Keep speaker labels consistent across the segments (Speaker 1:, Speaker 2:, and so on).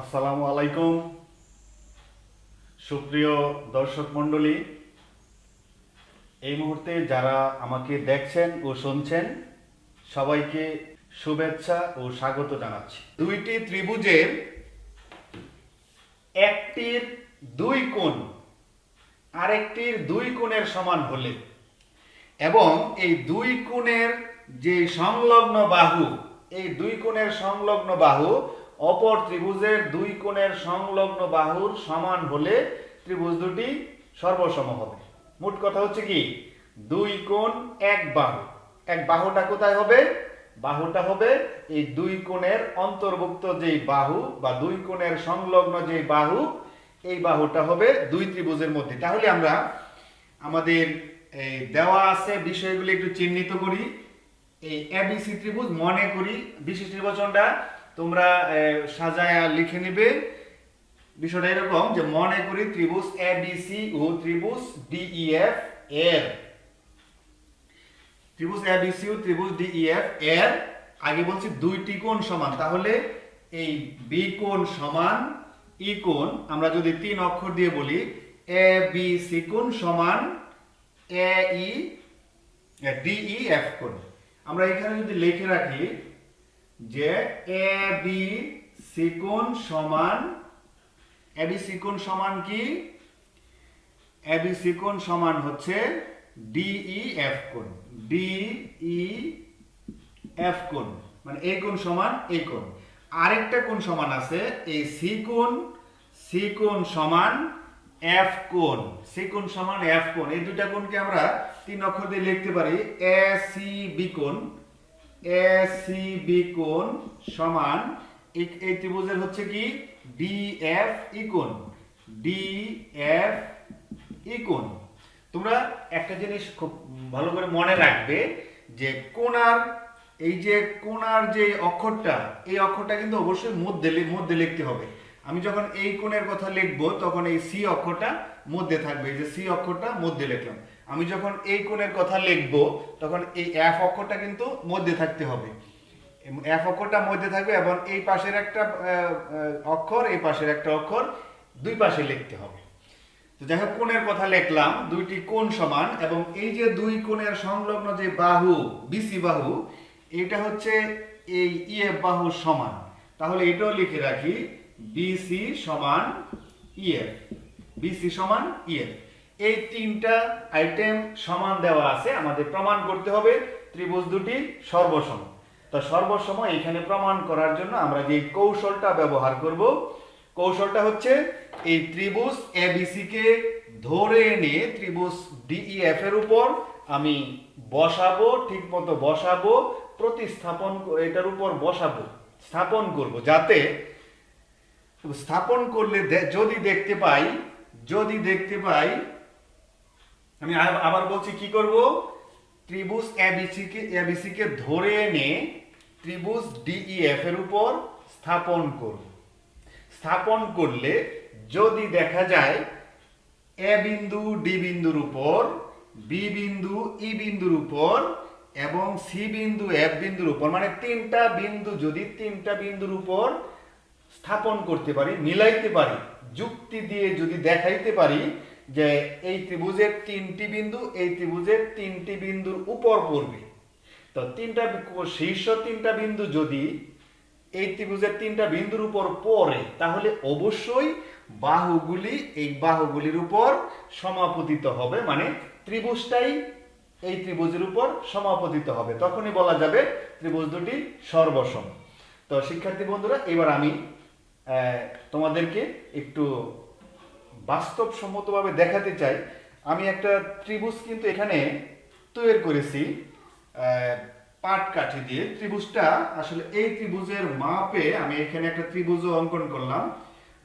Speaker 1: আসসালামু আলাইকুম। সুপ্রিয় দর্শক মণ্ডলী, এই মুহূর্তে যারা আমাকে দেখছেন ও শুনছেন, সবাইকে শুভেচ্ছা ও স্বাগত জানাচ্ছি। দুইটি ত্রিভুজের একটির দুই কোণ, আরেকটির দুই কোণের সমান হলে এবং এই দুই কোণের যে সংলগ্ন বাহু, এই দুই কোণের সংলগ্ন বাহু অপর ত্রিভুজের দুই কোণের সংলগ্ন বাহুর সমান হলে ত্রিভুজ দুটি সর্বসম হবে। মোট কথা হচ্ছে কি? দুই কোণ এক বাহু। এক বাহুটা কোথায় হবে? বাহুটা হবে এই দুই কোণের অন্তর্ভুক্ত যেই বাহু বা দুই কোণের সংলগ্ন যে বাহু, এই বাহুটা হবে দুই ত্রিভুজের মধ্যে। তাহলে আমরা আমাদের এই দেওয়া আছে বিষয়গুলি একটু চিহ্নিত করি। এই এবিসি ত্রিভুজ মনে করি। বিশেষ নির্বাচনটা তোমরা সাজায়া লিখে নিবে। বিষয়টা এরকম যে মনে করি ত্রিভুজ এবিসি ও ত্রিভুজ ডিইএফ এর ত্রিভুজ এবিসি ও ত্রিভুজ ডিইএফ এর আগে বলছি দুইটি কোণ সমান, তাহলে এই বি কোণ সমান ই কোণ, আমরা যদি তিন অক্ষর দিয়ে বলি এ বি সি কোণ সমান এ ই ডিই এফ কোণ। আমরা এখানে যদি লিখে রাখি যে এ, বি, সি কোণ সমান, এ, বি, সি কোণ সমান কি? এ, বি, সি কোণ সমান হচ্ছে ডিই এফ কোণ। ডিই এফ কোণ। মানে এই কোণ সমান এই কোণ। আরেকটা কোণ সমান আছে, এই সি কোণ, সি সমান এফ কোণ। সি কোণ সমান এফ কোণ। এই দুইটা কোণকে আমরা তিন অক্ষর দিয়ে লিখতে পারি, এ, সি, বি কোণ। এ সি বি কোণ সমান, এই ত্রিভুজের হচ্ছে কি? ডি এফ ই কোণ। ডি এফ ই কোণ। তোমরা একটা জিনিস খুব ভালো করে মনে রাখবে যে কোণার, এই যে কোণার যে অক্ষরটা, এই অক্ষরটা কিন্তু অবশ্যই মধ্যে মধ্যে লিখতে হবে। আমি যখন এই কোণের কথা লিখব, তখন এই সি অক্ষরটা মধ্যে থাকবে। এই যে সি অক্ষরটা মধ্যে লিখলাম। আমি যখন এই কোণের কথা লিখব, তখন এই এফ অক্ষরটা কিন্তু মধ্যে থাকতে হবে। এফ অক্ষরটা মধ্যে থাকবে এবং এই পাশের একটা অক্ষর, এই পাশের একটা অক্ষর দুই পাশে লিখতে হবে। তো যাই হোক, কোণের কথা লিখলাম, দুইটি কোণ সমান এবং এই যে দুই কোণের সংলগ্ন যে বাহু বিসি বাহু, এটা হচ্ছে এই ইএফ বাহু সমান। তাহলে এটাও লিখে রাখি বিসি সমান ইএফ বিসি সমান ইএফ এই তিনটা আইটেম সমান দেওয়া আছে। আমাদের প্রমাণ করতে হবে। ত্রিভুজ দুটি সর্বসম। তো সর্বসম এখানে প্রমাণ করার জন্য আমরা যে কৌশলটা ব্যবহার করব, কৌশলটা হচ্ছে এই ত্রিভুজ এবিসি কে ধরে এনে ত্রিভুজ ডিইএফ এর উপর আমি বসাবো ঠিক মতো বসাবো, প্রতিস্থাপন এটার উপর বসাবো, স্থাপন করব, যাতে স্থাপন করলে যদি দেখতে পাই, যদি দেখতে পাই আমি আবার বলছি, কি করব? ত্রিভুজ এবিসি কে এবিসি কে ধরে এনে ত্রিভুজ ডিইএফ এর উপর স্থাপন করব। স্থাপন করলে যদি দেখা যায় এ বিন্দু ডি বিন্দুর উপর বি বিন্দু ই বিন্দুর উপর এবং সি বিন্দু এফ বিন্দুর উপর মানে তিনটা বিন্দু যদি তিনটা বিন্দুর উপর স্থাপন করতে পারি, মিলাইতে পারি, যুক্তি দিয়ে যদি দেখাইতে পারি যে এই ত্রিভুজের তিনটি বিন্দু, এই ত্রিভুজের তিনটি বিন্দুর উপর পড়বে। তো তিনটা শীর্ষ তিনটা বিন্দু যদি এই ত্রিভুজের তিনটা বিন্দুর উপর পড়ে, তাহলে অবশ্যই বাহুগুলি এই বাহুগুলির উপর সমাপতিত হবে মানে ত্রিভুজটাই এই ত্রিভুজের উপর সমাপতিত হবে। তখনই বলা যাবে ত্রিভুজ দুটি সর্বসম। তো শিক্ষার্থী বন্ধুরা, এবার আমি তোমাদেরকে একটু বাস্তবসম্মতভাবে দেখাতে চাই। আমি একটা ত্রিভুজ কিন্তু এখানে তৈরি করেছি পাট কাঠি দিয়ে। ত্রিভুজটা আসলে এই ত্রিভুজের মাপে আমি এখানে একটা ত্রিভুজও অঙ্কন করলাম।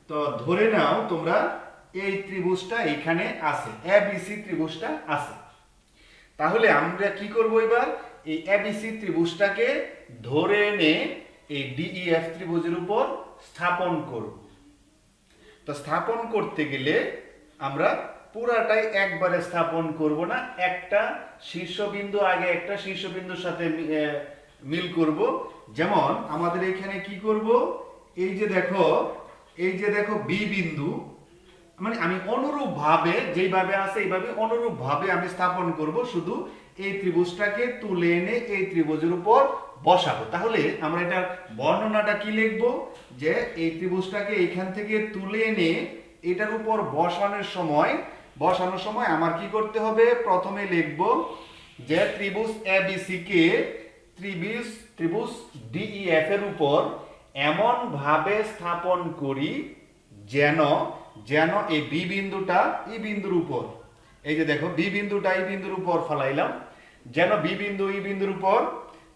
Speaker 1: তো ধরে নাও তোমরা এই ত্রিভুজটা এখানে আছে এবিসি ত্রিভুজটা আছে। তাহলে আমরা কি করব এবার? এই এবিসি ত্রিভুজটাকে ধরে এনে এই ডিইএফ ত্রিভুজের উপর স্থাপন করব। তো স্থাপন করতে গেলে আমরা পুরাটাই একবারে স্থাপন করব না, একটা শীর্ষবিন্দু আগে একটা শীর্ষবিন্দুর সাথে মিল করব। যেমন আমাদের এখানে কি করব? এই যে দেখো, এই যে দেখো বি বিন্দু মানে আমি অনুরূপ ভাবে যেইভাবে আছে এইভাবে অনুরূপ ভাবে আমি স্থাপন করব। শুধু এই ত্রিভুজটাকে তুলে এনে এই ত্রিভুজের উপর বসাবো। তাহলে আমরা এটার বর্ণনাটা কি লিখব? যে এই ত্রিভুজটাকে এইখান থেকে তুলে এনে এটার উপর বসানোর সময় বসানোর সময় আমার কি করতে হবে? প্রথমে লিখব যে ত্রিভুজ এবিসি কে ত্রিভুজ ত্রিভুজ ডিইএফ এর উপর এমন ভাবে স্থাপন করি যেন যেন এই বি বিন্দুটা ই বিন্দুর উপর, এই যে দেখো বি বিন্দুটা ই বিন্দুর উপর ফলাইলাম, যেন বি বিন্দু ই বিন্দুর উপর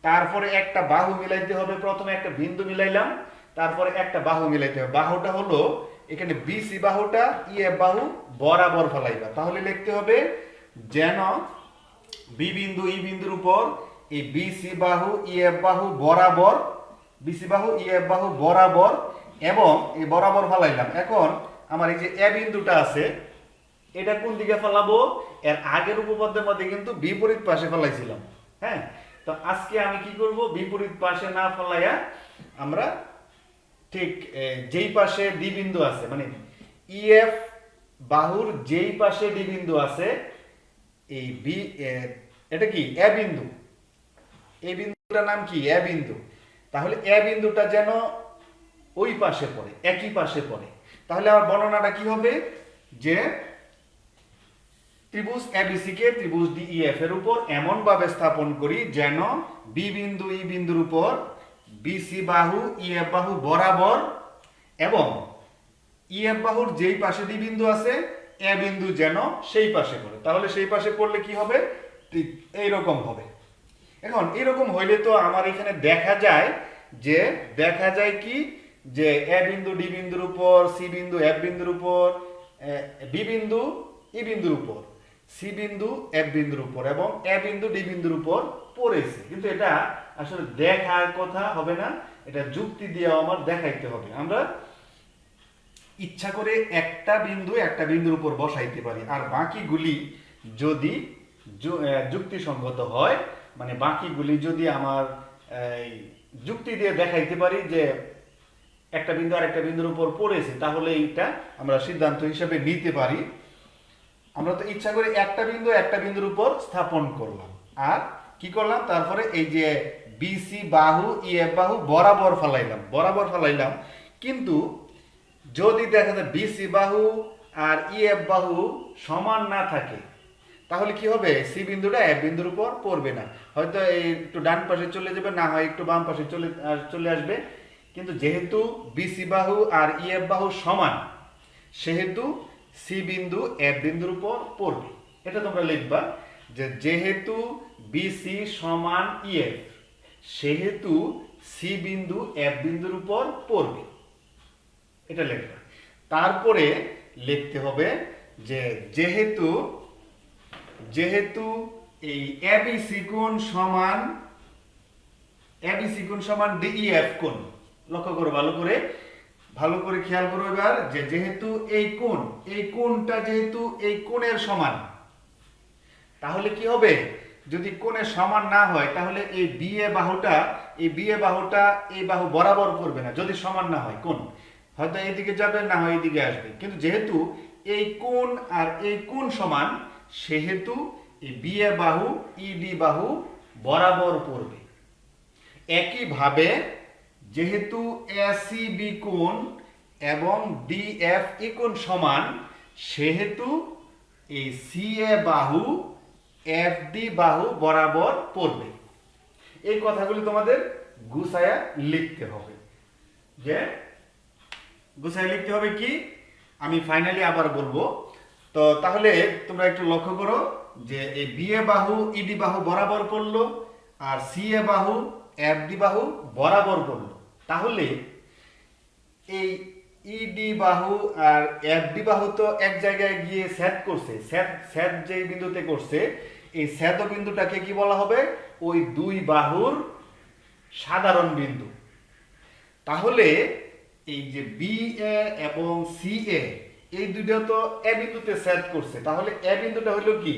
Speaker 1: তারপরে একটা বাহু মিলাইতে হবে, প্রথমে একটা বিন্দু মিলাইলাম, তারপরে একটা বাহু মিলাইতে হবে। বাহুটা হলো এখানে বিসি বাহুটা ই এফ বাহু বরাবর ফলাইবা। তাহলে লিখতে হবে যেন বি বিন্দু ই বিন্দুর উপর এই বিসি বাহু ই এফ বাহু বরাবর বিসি বাহু ই এফ বাহু বরাবর এবং এই বরাবর ফালাইলাম। এখন আমার এই যে এ বিন্দুটা আছে, এটা কোন দিকে ফেলাবো? এর আগের উপপাদ্যের মধ্যে কিন্তু বিপরীত পাশে ফেলাইছিলাম। হ্যাঁ? তো আজকে আমি কি করব? বিপরীত পাশে না ফেলাইয়া আমরা ঠিক যেই পাশে ডি বিন্দু আছে মানে ইএফ বাহুর যেই পাশে ডি বিন্দু আছে, এই বি এটা কি? এ বিন্দু। এ বিন্দুটার নাম কি? এ বিন্দু। তাহলে এ বিন্দুটা যেন ওই পাশে পড়ে, একই পাশে পড়ে। তাহলে আমার বর্ণনাটা কি হবে? যে ত্রিভুজ এবিসি কে ত্রিভুজ ডিইএফ এর উপর এমন ভাবে স্থাপন করি যেন বি বিন্দু ই বিন্দুর উপর বিসি বাহু ইএফ বাহু বরাবর এবং ইএফ বাহুর যেই পাশে ডি বিন্দু আছে এ বিন্দু যেন সেই পাশে পড়ে। তাহলে সেই পাশে পড়লে কি হবে? ঠিক এইরকম হবে। এখন এরকম হইলে তো আমার এখানে দেখা যায় যে, দেখা যায় কি? যে এ বিন্দু ডি বিন্দুর উপর সি বিন্দু এফ বিন্দুর উপর বি বিন্দু ই বিন্দুর উপর। সি বিন্দু এফ বিন্দুর উপর এবং এ বিন্দু ডি বিন্দুর উপর পড়েছে। কিন্তু এটা আসলে দেখার কথা হবে না, এটা যুক্তি দিয়ে আমার দেখাইতে হবে। আমরা ইচ্ছা করে একটা বিন্দু, একটা বিন্দুর উপর বসাইতে পারি। আর বাকিগুলি যদি যুক্তিসঙ্গত হয় মানে বাকিগুলি যদি আমার যুক্তি দিয়ে দেখাইতে পারি যে একটা বিন্দু আর একটা বিন্দুর উপর পড়েছে, তাহলে এইটা আমরা সিদ্ধান্ত হিসেবে নিতে পারি। আমরা তো ইচ্ছা করে একটা বিন্দু, একটা বিন্দুর উপর স্থাপন করলাম। আর কি করলাম? তারপরে এই যে বিসি বাহু ইএফ বাহু বরাবর ফালাইলাম বরাবর ফালাইলাম। কিন্তু যদি দেখা যায় বিসি বাহু আর ইএফ বাহু সমান না থাকে, তাহলে কি হবে? সি বিন্দুটা এফ বিন্দুর উপর পড়বে না। হয়তো এই একটু ডান পাশে চলে যাবে, না হয় একটু বাম পাশে চলে চলে আসবে। কিন্তু যেহেতু বিসি বাহু আর ইএফ বাহু সমান, সেহেতু সি বিন্দু এফ বিন্দুর উপর পড়বে। এটা তোমরা লিখবা যে যেহেতু বিসি সমান ইএফ সেহেতু সি বিন্দু এফ বিন্দুর উপর পড়বে। এটা লিখবা। তারপরে লিখতে হবে যে যেহেতু যেহেতু এই এবিসি কোণ সমান এবিসি কোণ সমান ডিইএফ কোণ। লক্ষ্য করো ভালো করে। ভালো করে খেয়াল করো এবার যে যেহেতু এই কোণ, এই কোণটা যেহেতু এই কোণের সমান, তাহলে কি হবে? যদি কোণের সমান না হয়, তাহলে এই বিএ বাহুটা, এই বিএ বাহুটা এই বাহু বরাবর করবে না, যদি সমান না হয় কোণ। হয়তো এইদিকে যাবে, না হয় এইদিকে আসবে। কিন্তু যেহেতু এই কোণ আর এই কোণ সমান, সেহেতু এই বিএ বাহু ইডি বাহু বরাবর পড়বে একইভাবে যেহেতু এসিবি কোণ এবং ডিএফ ই কোণ সমান, সেহেতু এই সিএ বাহু এফডি বাহু বরাবর পড়বে। এই কথাগুলি তোমাদের গুছায়া লিখতে হবে। যে গুছায় লিখতে হবে কি? আমি ফাইনালি আবার বলব। তো তাহলে তোমরা একটু লক্ষ্য করো যে এই বিএ বাহু ইডি বাহু বরাবর পড়ল, আর সিএ বাহু এফডি বাহু বরাবর পড়ল। তাহলে এই ইডি বাহু আর এফডি বাহু তো এক জায়গায় গিয়ে সেট করছে। সেট সেট যে বিন্দুতে করছে, এই সেট বিন্দুটাকে কি বলা হবে? ওই দুই বাহুর সাধারণ বিন্দু। তাহলে এই যে বি এ এবং সি এ এই দুইটা তো এ বিন্দুতে সেট করছে। তাহলে এ বিন্দুটা হলো কি?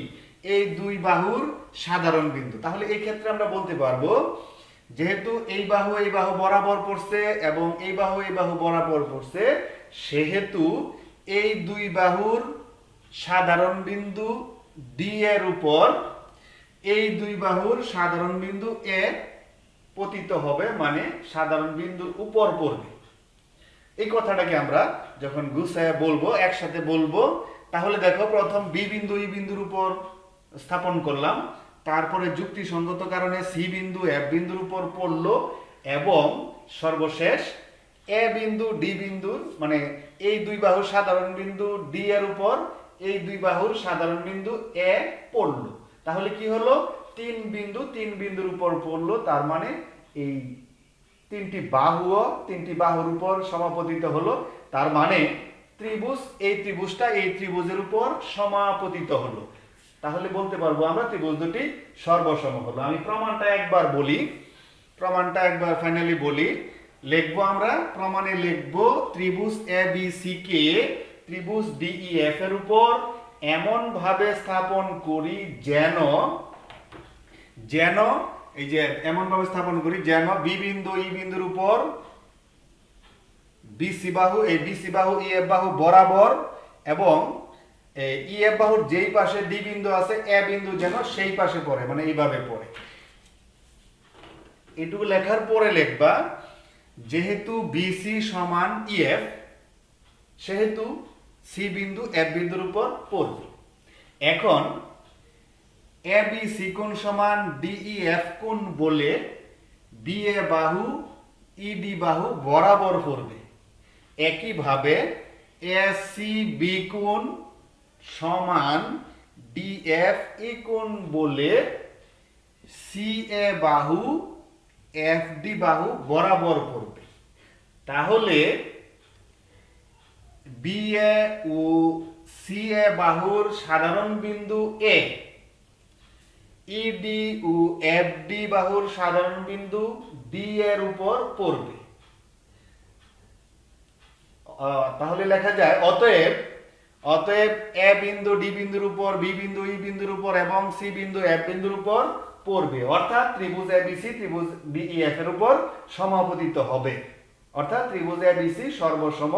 Speaker 1: এই দুই বাহুর সাধারণ বিন্দু। তাহলে এই ক্ষেত্রে আমরা বলতে পারব যেহেতু এই বাহু এই বাহু বরাবর পড়ছে এবং এই বাহু এই বাহু বরাবর পড়ছে, সেহেতু এই দুই বাহুর সাধারণ বিন্দু ডি এর উপর এই দুই বাহুর সাধারণ বিন্দু এ পতিত হবে মানে সাধারণ বিন্দুর উপর পড়বে। এই কথাটাকে আমরা যখন গুছায় বলব, একসাথে বলব, তাহলে দেখো প্রথম বি বিন্দু ই বিন্দুর উপর স্থাপন করলাম। তারপরে যুক্তিসঙ্গত কারণে সি বিন্দু, এফ বিন্দুর উপর পড়ল এবং সর্বশেষ এ বিন্দু, ডি বিন্দুর মানে এই দুই বাহুর সাধারণ বিন্দু ডি এর উপর, এই দুই বাহুর সাধারণ বিন্দু এ পড়ল। তাহলে কি হলো? তিন বিন্দু, তিন বিন্দুর উপর পড়ল, তার মানে এই তিনটি বাহুও তিনটি বাহুর উপর সমাপতিত হলো, তার মানে ত্রিভুজ, এই ত্রিভুজটা এই ত্রিভুজের উপর সমাপতিত হলো। তাহলে বলতে পারব আমরা ত্রিভুজ দুটি সর্বসম হলো। আমি প্রমাণটা একবার বলি, প্রমাণটা একবার ফাইনালি বলি। লিখব আমরা, প্রমাণে লিখব ত্রিভুজ এ বি সি কে ত্রিভুজ ডিই এফ এর উপর এমন ভাবে স্থাপন করি যেন যেন, এই যে এমন ভাবে স্থাপন করি যেন বি বিন্দু ই বিন্দুর উপর বিসি বাহু, এই বিসি বাহু ই এফ বাহু বরাবর এবং ই এফ বাহুর যেই পাশে ডি বিন্দু আছে, এ বিন্দু যেন সেই পাশে পড়ে মানে এইভাবে পড়ে। এটুকু লেখার পরে লিখবা, যেহেতু বিসি সমান ইএফ সেহেতু সি বিন্দু এফ বিন্দুর উপর পড়বে। এখন, এ বি সি কোণ সমান ডিই এফ কোণ বলে বিএ বাহু ইডি বাহু বরাবর পড়বে। একইভাবে এস সি বি কোণ সমান ডিএফ ই কোণ বলে সি এ বাহু এফ ডি বাহু বরাবর পড়বে তাহলে বি এ ও সি এ বাহুর সাধারণ বিন্দু এ ইডি ও এফ ডি বাহুর সাধারণ বিন্দু ডি এর উপর পড়বে। তাহলে লেখা যায়, অতএব অতএব এ বিন্দু, ডি বিন্দুর উপর, বি বিন্দু, ই বিন্দুর উপর এবং সি বিন্দু, এফ বিন্দুর উপর পড়বে। অর্থাৎ ত্রিভুজ এবিসি ত্রিভুজ ডিইএফ এর উপর সমাপতিত হবে। অর্থাৎ ত্রিভুজ এবিসি সর্বসম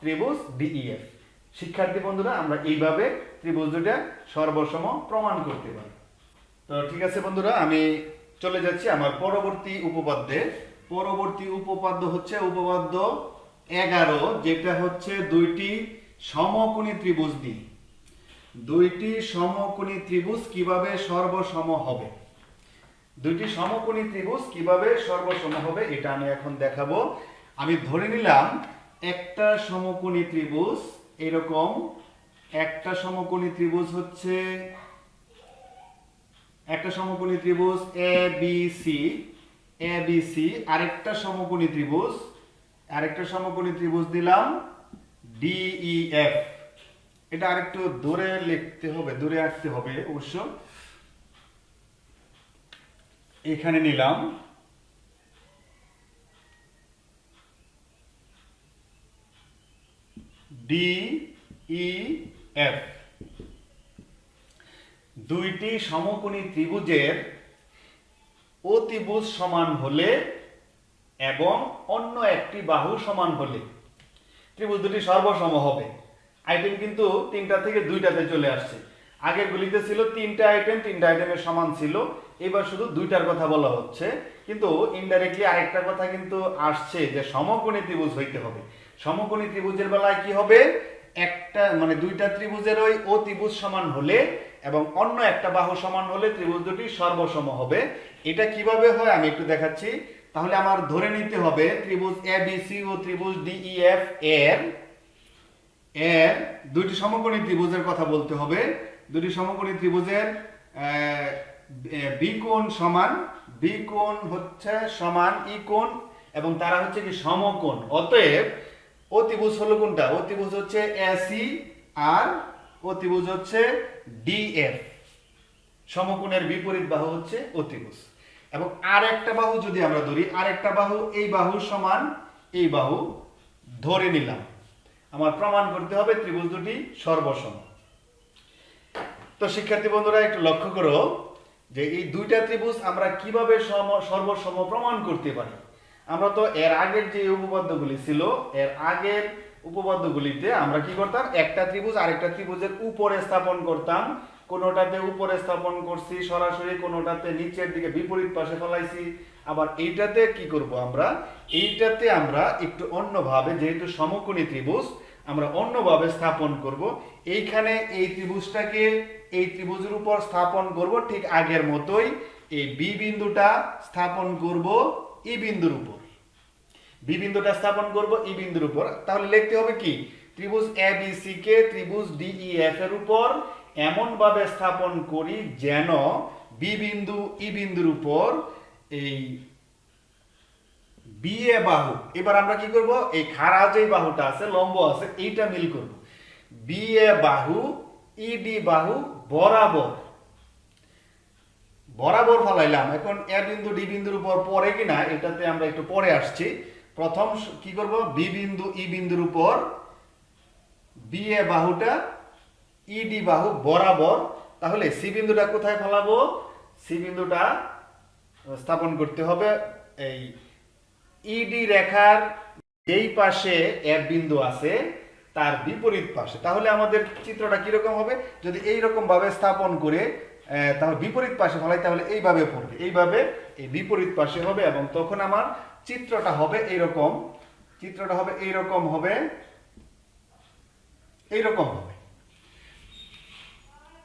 Speaker 1: ত্রিভুজ ডিইএফ শিক্ষার্থী বন্ধুরা, আমরা এইভাবে ত্রিভুজ দুটা সর্বসম প্রমাণ করতে পারি। তো ঠিক আছে বন্ধুরা, আমি চলে যাচ্ছি আমার পরবর্তী উপপাদ্যে। পরবর্তী উপপাদ্য হচ্ছে উপপাদ্য এগারো, যেটা হচ্ছে দুইটি সমকোণী ত্রিভুজ নিয়ে দুইটি সমকোণী ত্রিভুজ কীভাবে সর্বসম হবে? দুইটি সমকোণী ত্রিভুজ কীভাবে সর্বসম হবে এটা আমি এখন দেখাবো। আমি ধরে নিলাম, একটা সমকোণী ত্রিভুজ এরকম, একটা সমকোণী ত্রিভুজ হচ্ছে, একটা সমকোণী ত্রিভুজ A B C A B C আরেকটা সমকোণী ত্রিভুজ, আরেকটা সমকোণী ত্রিভুজ দিলাম ডিই এফ এটা আরেকটু দূরে লিখতে হবে, দূরে আঁকতে হবে অবশ্য। এখানে নিলাম। ডি ই এফ দুইটি সমকোণী ত্রিভুজের অতিভুজ সমান হলে এবং অন্য একটি বাহু সমান হলে। ত্রিভুজ দুটি সর্বসম হবে। আইটেম কিন্তু তিনটা থেকে দুইটাতে চলে আসছে। আগের গুলিতে ছিল তিনটা আইটেম তিনটা আইটেমের সমান ছিল। এবার শুধু দুইটার কথা বলা হচ্ছে। কিন্তু ইনডাইরেক্টলি আরেকটা কথা কিন্তু আসছে যে সমকোণী ত্রিভুজ হইতে হবে। সমকোণী ত্রিভুজের বেলায় কি হবে? একটা মানে দুইটা ত্রিভুজের ওই ও ত্রিভুজ সমান হলে এবং অন্য একটা বাহু সমান হলে ত্রিভুজ দুটি সর্বসম হবে। এটা কীভাবে হয় আমি একটু দেখাচ্ছি। তাহলে আমার ধরে নিতে হবে ত্রিভুজ এ বি সি ও ত্রিভুজ ডিইএফ এর এর দুইটি সমকোণী ত্রিভুজের কথা বলতে হবে। দুটি সমকোণী ত্রিভুজের বি কোণ সমান বি কোণ হচ্ছে সমান ই কোণ এবং তারা হচ্ছে কি সমকোণ। অতএব অতিভুজ হলো কোনটা? অতিভুজ হচ্ছে এসি আর অতিভুজ হচ্ছে ডিএফ সমকোণের বিপরীত বাহু হচ্ছে অতিভুজ এবং আর একটা বাহু যদি আমরা ধরি আর একটা বাহু, এই বাহু সমান এই বাহু ধরে নিলাম। আমার প্রমাণ করতে হবে ত্রিভুজ দুটি সর্বসম। তো শিক্ষার্থী বন্ধুরা, একটু লক্ষ্য করো যে এই দুইটা ত্রিভুজ আমরা কীভাবে সম, সর্বসম প্রমাণ করতে পারি? আমরা তো এর আগের যে উপপাদ্যগুলি ছিল, এর আগের উপপাদ্যগুলিতে আমরা কি করতাম? একটা ত্রিভুজ আরেকটা ত্রিভুজের উপরে স্থাপন করতাম কোনোটাতে উপরে স্থাপন করছি, সরাসরি কোনোটাতে নিচের দিকে বিপরীত পাশে ফলাইছি। আবার এইটাতে কি করব আমরা? এইটাতে আমরা একটু অন্যভাবে, যেহেতু সমকোণী ত্রিভুজ, আমরা অন্যভাবে স্থাপন করব। এইখানে এই ত্রিভুজটাকে এই ত্রিভুজের উপর স্থাপন করব ঠিক আগের মতোই। এই বি বিন্দুটা স্থাপন করব ই বিন্দুর উপর। বি বিন্দুটা স্থাপন করব ই বিন্দুর উপর। তাহলে লিখতে হবে কি? ত্রিভুজ এ বি সি কে ত্রিভুজ ডিই এফ এর উপর। এমন ভাবে স্থাপন করি যেন বি বিন্দু, ই বিন্দুর উপর এই বিএ বাহু, এবার আমরা কি করব? এই খাড়া যে বাহুটা আছে, লম্ব আছে, এইটা মিল করব। বিএ বাহু ইডি বাহু বরাবর। বরাবর ফলাইলাম, এখন এ বিন্দু, ডি বিন্দুর উপর পরে কিনা, এটাতে আমরা একটু পরে আসছি। প্রথম কি করব? বি বিন্দু, ই বিন্দুর উপর বি এ বাহুটা ইডি বাহু বরাবর। তাহলে সি বিন্দুটা কোথায় ফলাবো? সি বিন্দুটা স্থাপন করতে হবে এই ইডি রেখার যেই পাশে এফ বিন্দু আছে, তার বিপরীত পাশে। তাহলে আমাদের চিত্রটা কীরকম হবে? যদি এই রকম ভাবে স্থাপন করে তাহলে বিপরীত পাশে ফলাই, তাহলে এইভাবে পড়বে। এইভাবে এই বিপরীত পাশে হবে এবং তখন আমার চিত্রটা হবে এইরকম। চিত্রটা হবে এইরকম হবে এইরকম হবে।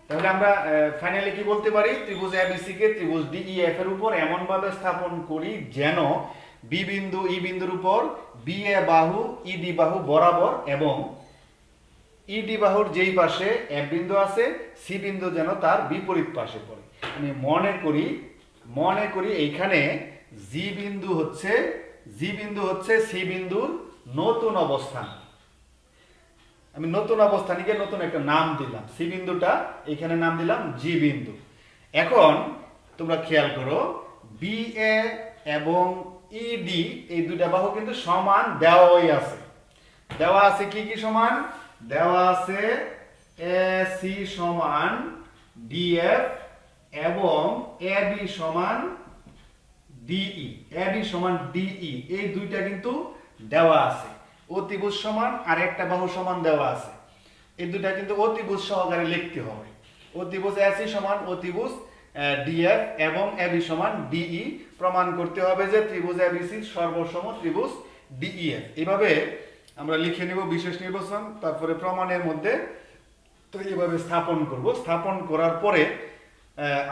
Speaker 1: তাহলে আমরা ফাইনালি কি বলতে পারি? ত্রিভুজ এবিসি কে ত্রিভুজ ডিইএফ এর উপর এমন ভাবে স্থাপন করি যেন বি বিন্দু ই বিন্দুর উপর বি এ বাহু ইডি বাহু বরাবর এবং ইডি বাহুর যেই পাশে এফ বিন্দু আছে সি বিন্দু যেন তার বিপরীত পাশে পড়ে। আমি মনে করি মনে করি এইখানে জি বিন্দু হচ্ছে জি বিন্দু হচ্ছে সি বিন্দুর নতুন অবস্থান। আমি নতুন অবস্থানিকে নতুন একটা নাম দিলাম। সি বিন্দুটা, এখানে নাম দিলাম জি বিন্দু। এখন তোমরা খেয়াল করো বি এ এবং ইডি এই দুইটা বাহু কিন্তু সমান দেওয়াই আছে। দেওয়া আছে কি কি সমান? দেওয়া আছে এ সি সমান ডিএফ এবং এ বি সমান ডিই বি সমান ডিই এই দুইটা কিন্তু দেওয়া আছে। অতিভুজ সমান আর একটা বাহু সমান দেওয়া আছে। এই দুটা কিন্তু অতিভুজ সহকারে লিখতে হবে। অতিভুজ এসি সমান অতিভুজ ডিএফ এবং এবি সমান ডিই। প্রমাণ করতে হবে যে ত্রিভুজ এবিসি সর্বসম ত্রিভুজ ডিইএফ। এইভাবে আমরা লিখে নেব বিশেষ নির্বাচন, তারপরে প্রমাণের মধ্যে তো এইভাবে স্থাপন করব। স্থাপন করার পরে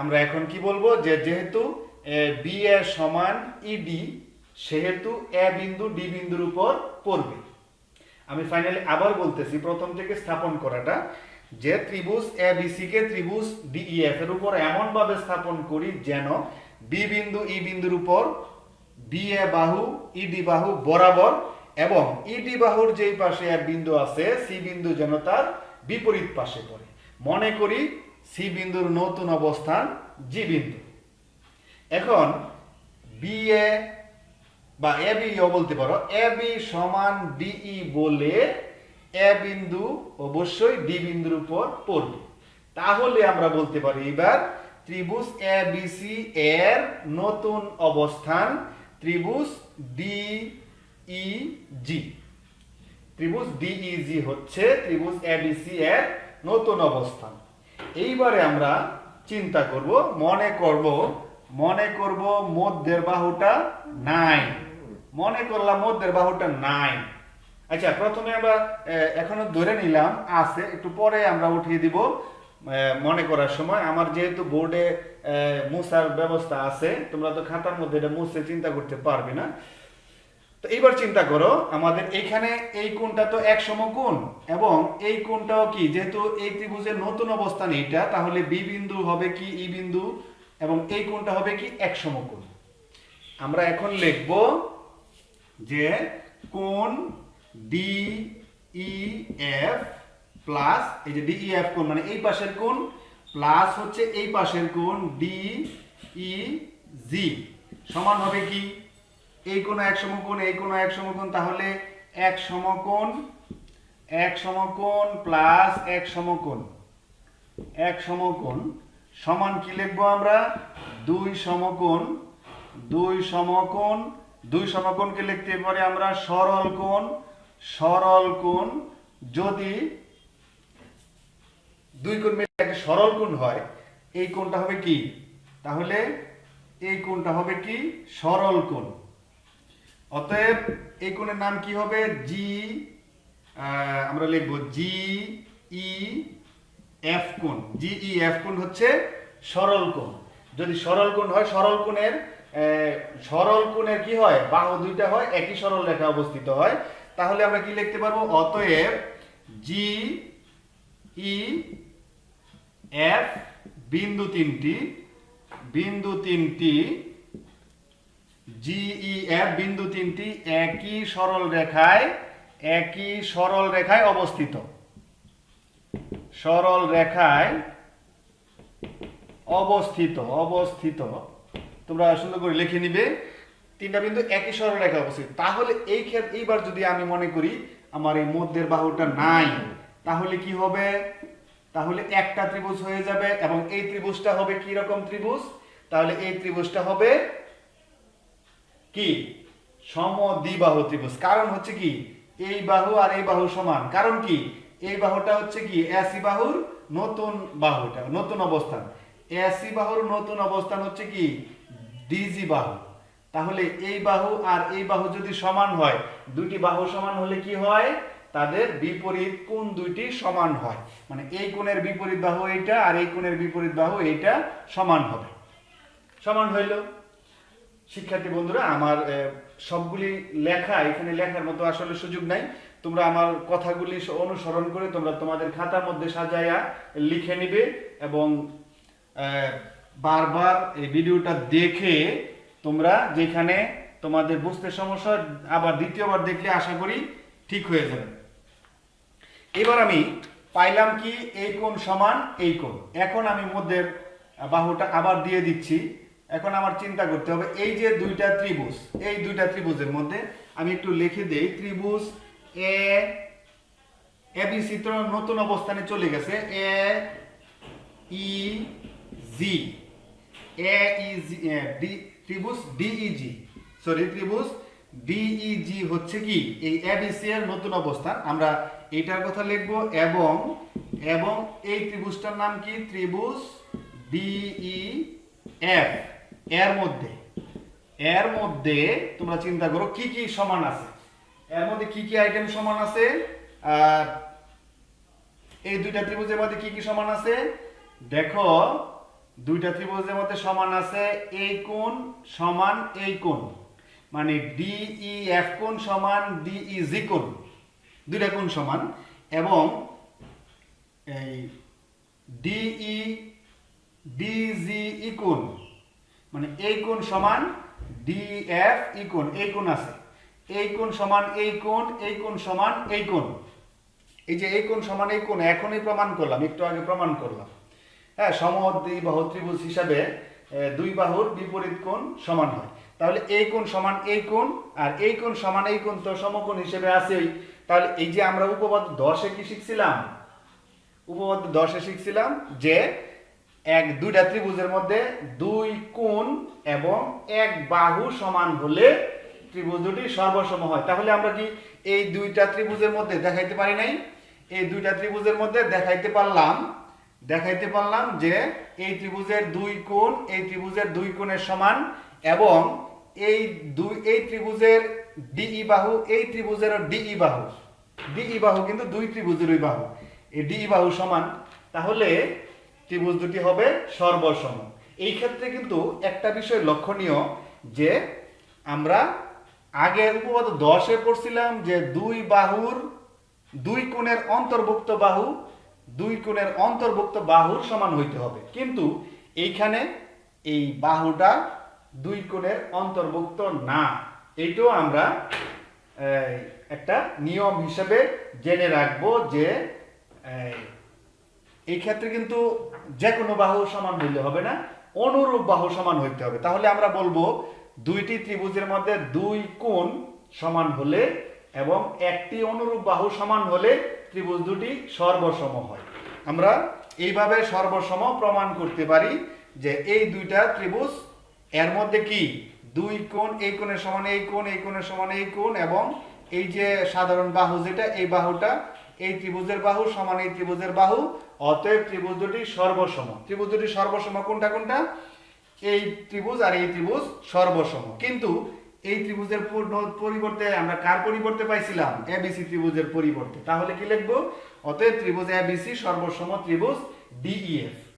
Speaker 1: আমরা এখন কি বলব যে যেহেতু বি এ সমান ইডি, সেহেতু এ বিন্দু ডি বিন্দুর উপর পড়বে। আমি ফাইনালি আবার বলতেছি, প্রথম থেকে স্থাপন করাটা, যে ত্রিভুজ এ কে ত্রিভুজ ডিইএফ এর উপর এমন ভাবে স্থাপন করি যেন বি বিন্দু ই বিন্দুর উপর বি এ বাহু ইডি বাহু বরাবর এবং ইডি বাহুর যেই পাশে এক বিন্দু আছে সি বিন্দু যেন তার বিপরীত পাশে পড়ে। মনে করি সি বিন্দুর নতুন অবস্থান জি বিন্দু। এখন বি এ বা এ বিও বলতে পারো, এ বি সমান ডিই বলে এ বিন্দু অবশ্যই ডি বিন্দুর উপর পড়বে। তাহলে আমরা বলতে পারি এবার ত্রিভুজ এ বি সি এর নতুন অবস্থান ত্রিভুজ ডি ই জি। ত্রিভুজ ডিইজি হচ্ছে ত্রিভুজ এবিসি এর নতুন অবস্থান। এইবারে আমরা চিন্তা করব, মনে করব মনে করব মধ্যের বাহুটা নাই। মনে করলাম মধ্যের বাহুটা নাই আচ্ছা প্রথমে আমরা এখনও ধরে নিলাম, আছে। একটু পরে আমরা উঠিয়ে দিব মনে করার সময়। আমার যেহেতু বোর্ডে মুসার ব্যবস্থা আছে, তোমরা তো খাতার মধ্যে এটা মুছে চিন্তা করতে পারবে না। তো এইবার চিন্তা করো, আমাদের এইখানে এই কোণটা তো এক সমকোণ, এবং এই কোণটাও কি? যেহেতু এই ত্রিভুজের নতুন অবস্থান এইটা, তাহলে বি বিন্দু হবে কি ই বিন্দু, এবং এই কোণটা হবে কি এক সমকোণ। আমরা এখন লিখব যে কোন ডি ই এফ প্লাস এই যে ডিই এফ কোণ মানে এই পাশের কোন প্লাস হচ্ছে এই পাশের কোন ডি ই জি সমান হবে কি? এই কোণ এক সমকোণ, এই কোণ এক সমকোণ, তাহলে এক সমকোণ এক সমকোণ প্লাস এক সমকোণ এক সমকোণ সমান কি লিখব আমরা? দুই সমকোণ দুই সমকোণ দুই সমকোণকে লিখতে পারি আমরা সরল কোণ সরল কোণ যদি দুই কোণ মিলে একটা সরল কোণ হয়, এই কোণটা হবে কি? তাহলে এই কোণটা হবে কি? সরল কোণ। অতএব এই কোণের নাম কি হবে? জি আমরা লিখব জি ই এফ কোণ। জি ই এফ কোণ হচ্ছে সরল কোণ। যদি সরল কোণ হয়, সরল কোণের সরল কোণের কি হয়? বাহু দুইটা হয়, একই সরল রেখা অবস্থিত হয়। তাহলে আমরা কি লিখতে পারব? অতএব জি ই এফ বিন্দু তিনটি বিন্দু তিনটি জিই এফ বিন্দু তিনটি একই সরল রেখায়, একই সরল রেখায় অবস্থিত। সরল রেখায় অবস্থিত অবস্থিত। তোমরা সুন্দর করে লিখে নিবে। তিনটা বিন্দু একই সরল রেখায় অবস্থিত তাহলে এই ক্ষেত্রে এইবার যদি আমি মনে করি আমার এই মধ্যের বাহুটা নাই, তাহলে কি হবে? তাহলে একটা ত্রিভুজ হয়ে যাবে এবং এই ত্রিভুজটা হবে কি রকম ত্রিভুজ? তাহলে এই ত্রিভুজটা হবে কি? সমদ্বিবাহু ত্রিভুজ। কারণ হচ্ছে কি? এই বাহু আর এই বাহু সমান। কারণ কি? এই বাহুটা হচ্ছে কি? এসি বাহুর নতুন বাহুটা, নতুন অবস্থান। এসি বাহুর নতুন অবস্থান হচ্ছে কি? ডিজি বাহু। তাহলে এই বাহু আর এই বাহু যদি সমান হয় দুটি বাহু সমান হলে কি হয়? তাদের বিপরীত কোণ দুইটি সমান হয়। মানে এই কোণের বিপরীত বাহু এইটা আর এই কোণের বিপরীত বাহু এইটা সমান হবে। সমান হইল। শিক্ষার্থী বন্ধুরা, আমার সবগুলি লেখা, এখানে লেখার মতো আসলে সুযোগ নাই। তোমরা আমার কথাগুলি অনুসরণ করে তোমরা তোমাদের খাতার মধ্যে সাজায়া লিখে নিবে এবং বারবার এই ভিডিওটা দেখে তোমরা যেখানে তোমাদের বুঝতে সমস্যা আবার দ্বিতীয়বার দেখলে আশা করি ঠিক হয়ে যাবে। এবার আমি পাইলাম কি এই কোণ সমান এই কোণ। এখন আমি মধ্যের বাহুটা আবার দিয়ে দিচ্ছি। এখন আমার চিন্তা করতে হবে, এই যে দুইটা ত্রিভুজ, এই দুইটা ত্রিভুজের মধ্যে আমি একটু লিখে দেই, ত্রিভুজ এ এ বি চিত্র নতুন অবস্থানে চলে গেছে A E G A E G D ত্রিভুজ ডিইজি সরি ত্রিভুজ ডিইজি হচ্ছে কি? এই এবিসি এর নতুন অবস্থান। আমরা এইটার কথা লিখব এবং এবং এই ত্রিভুজটার নাম কি? ত্রিভুজ ডিই এফ এর মধ্যে এর মধ্যে তোমরা চিন্তা করো কি কি সমান আছে। এর মধ্যে কি কি আইটেম সমান আছে? আর এই দুইটা ত্রিভুজের মধ্যে কি কি সমান আছে? দেখো দুইটা ত্রিভুজের মধ্যে সমান আছে এই কোণ সমান এই কোণ। মানে ডিই এফ কোণ সমান ডিই জি কোণ। দুইটা কোণ সমান। এবং এই ডিই ডিজি ই কোণ। মানে এই কোণ সমান ডিএফ ই কোণ। এই কোণ আছে। এই কোণ সমান এই কোণ এই কোণ সমান এই কোণ। এই যে এই কোণ সমান এই কোণ, এখনই প্রমাণ করলাম, একটু আগে প্রমাণ করলাম। হ্যাঁ সমদ্বিবাহু ত্রিভুজ হিসাবে দুই বাহুর বিপরীত কোণ সমান হয়। তাহলে এই কোণ সমান এই কোণ, আর এই কোণ সমান এই কোণ তো সমকোণ হিসেবে আছেই। তাহলে এই যে আমরা উপপাদ্য দশে কি শিখছিলাম? উপপাদ্য দশে শিখছিলাম যে এক দুইটা ত্রিভুজের মধ্যে দুই কোণ এবং এক বাহু সমান হলে ত্রিভুজ দুটি সর্বসম হয়। তাহলে আমরা কি এই দুইটা ত্রিভুজের মধ্যে দেখাইতে পারি নাই? এই দুইটা ত্রিভুজের মধ্যে দেখাইতে পারলাম দেখাইতে পারলাম যে এই ত্রিভুজের দুই কোণ, এই ত্রিভুজের দুই কোণের সমান এবং এই দুই, এই ত্রিভুজের ডিই বাহু, এই ত্রিভুজেরও ডিই বাহু। ডিই বাহু কিন্তু দুই ত্রিভুজেরই বাহু। এই ডিই বাহু সমান, তাহলে ত্রিভুজ দুটি হবে সর্বসম। এই ক্ষেত্রে কিন্তু একটা বিষয় লক্ষণীয় যে আমরা আগের উপপাদ্য দশে পড়ছিলাম যে দুই বাহুর, দুই কোণের অন্তর্ভুক্ত বাহু দুই কোণের অন্তর্ভুক্ত বাহুর সমান হইতে হবে। কিন্তু এইখানে এই বাহুটা দুই কোণের অন্তর্ভুক্ত না। এইটাও আমরা একটা নিয়ম হিসেবে জেনে রাখব যে এই, ক্ষেত্রে কিন্তু যে কোনো বাহু সমান হইলে হবে না অনুরূপ বাহু সমান হইতে হবে। তাহলে আমরা বলব দুইটি ত্রিভুজের মধ্যে দুই কোণ সমান হলে এবং একটি অনুরূপ বাহু সমান হলে ত্রিভুজ দুটি সর্বসম হয়। আমরা এইভাবে সর্বসম প্রমাণ করতে পারি যে এই দুইটা ত্রিভুজ এর মধ্যে কি? দুই কোণ, এই কোণের সমান, এই কোণ, এই কোণের সমান, এই কোণ এবং এই যে সাধারণ বাহু যেটা, এই বাহুটা, এই ত্রিভুজের বাহু সমান এই ত্রিভুজের বাহু, অতএব ত্রিভুজ দুটি সর্বসম। ত্রিভুজ দুটি সর্বসম কোনটা কোনটা? এই ত্রিভুজ আর এই ত্রিভুজ সর্বসম। কিন্তু এই ত্রিভুজের পরিবর্তে আমরা কার পরিবর্তে পাইছিলাম? এবিসি ত্রিভুজের পরিবর্তে। তাহলে কি লিখব? অতএব ত্রিভুজ এবিসি সর্বসম ত্রিভুজ ডিইএফ